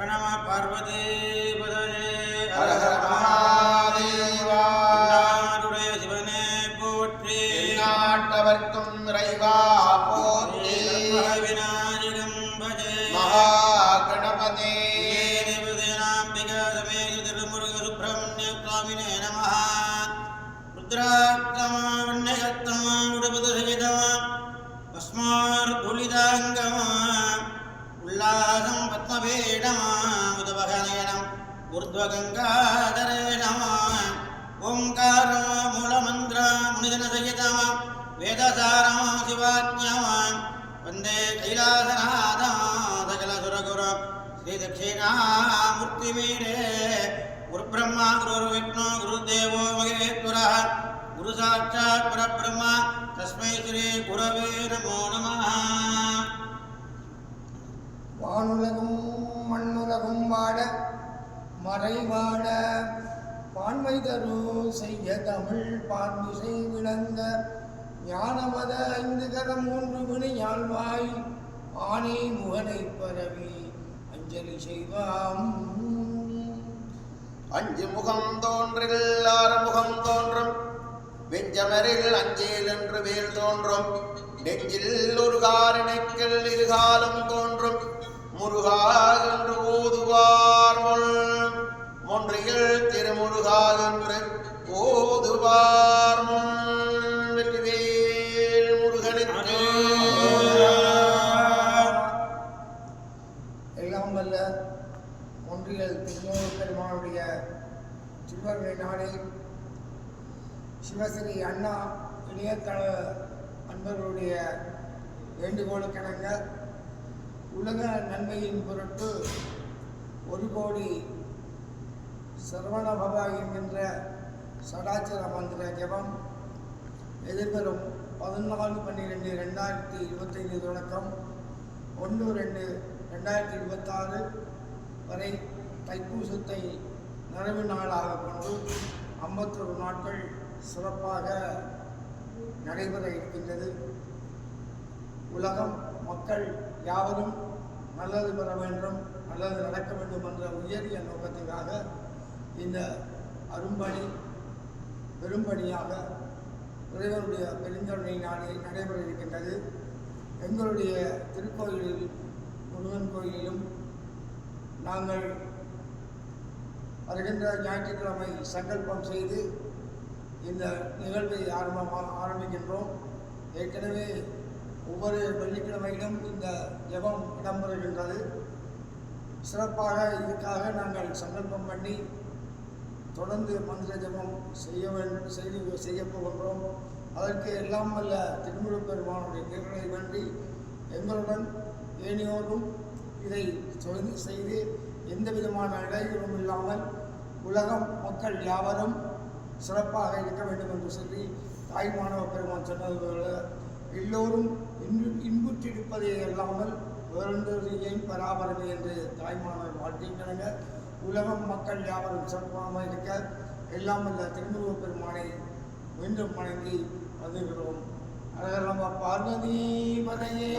ശരണമ പാർവതി ഹര ഹര മഹാദേവ ശിവനെ പോറ്റി നാട്ടവർക്കും റൈവാ പോറ്റി വിനായകം ഭജേ മഹാഗണപതി രുദ്രാക്തമ పీఠమాముదవహనయనం ఊర్ధ్వగంగాధరేణ ఓంకారో మూలమంత్ర మునిజన సహితమ వేదసారం శివాజ్ఞమ వందే కైలాసనాథ సకల సురగుర శ్రీ దక్షిణామూర్తిమీడే గురుబ్రహ్మ గురుర్విష్ణు గురుదేవో మహేశ్వర గురు సాక్షాత్ పరబ్రహ్మ తస్మై శ్రీ గురవే నమో నమ. వానులను வாழ மறைவாட. பான்மை தரு செய்ய தமிழ் பான்மிசை விளங்க. ஞானமத ஐந்து கரம் மூன்று வினை ஆனை முகனை பரவி அஞ்சலி செய்வாம். அஞ்சு முகம் தோன்றில் ஆறு முகம் தோன்றும். வெஞ்சமரில் அஞ்சேல் என்று வேல் தோன்றும். நெஞ்சில் ஒரு காரணைக்கள் இருகாலம் தோன்றும். முருகா எல்லாம் ஒன்றியல் திருமூர் பெருமானுடைய திருவருளை நாளை சிவஸ்ரீ அண்ணா இணையதள அன்பர்களுடைய வேண்டுகோளுக்கிணங்க உலக நன்மையின் பொருட்டு ஒரு கோடி சரவண பவா என்கின்ற சடாச்சர மந்திர ஜெபம் எதிர்வரும் பதினாலு பன்னிரெண்டு ரெண்டாயிரத்தி இருபத்தைந்து தொடக்கம் ஒன்று ரெண்டு ரெண்டாயிரத்தி இருபத்தாறு வரை தைப்பூசத்தை நிறைவு நாளாக கொண்டு ஐம்பத்தொரு நாட்கள் சிறப்பாக நடைபெற இருக்கின்றது. உலகம் மக்கள் யாவரும் நல்லது பெற வேண்டும் நல்லது நடக்க வேண்டும் என்ற உயரிய நோக்கத்துக்காக இந்த அரும்பணி பெரும்பணியாக இறைவனுடைய பெருங்கருணை நடைபெற இருக்கின்றது. எங்களுடைய திருக்கோயிலில் முருகன் கோயிலிலும் நாங்கள் வருகின்ற ஞாயிற்றுக்கிழமை சங்கல்பம் செய்து இந்த நிகழ்வை ஆரம்பமாக ஆரம்பிக்கின்றோம். ஏற்கனவே ஒவ்வொரு வெள்ளிக்கிழமையிலும் இந்த ஜெபம் இடம்பெறுகின்றது. சிறப்பாக இதுக்காக நாங்கள் சங்கல்பம் பண்ணி தொடர்ந்து மந்திர ஜெபம் செய்ய வேண்டும் செய்து செய்ய போகின்றோம். அதற்கு எல்லாம் வல்ல திருமுருகப் பெருமானுடைய திருநிலை வேண்டி எங்களுடன் ஏனையோரும் இதை தொடர்ந்து செய்து எந்த விதமான இடையூறும் இல்லாமல் உலகம் மக்கள் யாவரும் சிறப்பாக இருக்க வேண்டும் என்று சொல்லி தாய் மாணவ பெருமான் சொன்னது போல எல்லோரும் இன்பு இன்புற்றிருப்பதே அல்லாமல் வேறொன்றையும் பராபரமே என்று தாய்மானவர் வாழ்த்திக்கிறாங்க உலகம் மக்கள் யாவரும் சிறப்பாக இருக்க எல்லாம் வல்ல திருமுருகப் பெருமானை மீண்டும் வணங்கி வருகிறோம் அழகர் நம்ம பார்வதி பதையே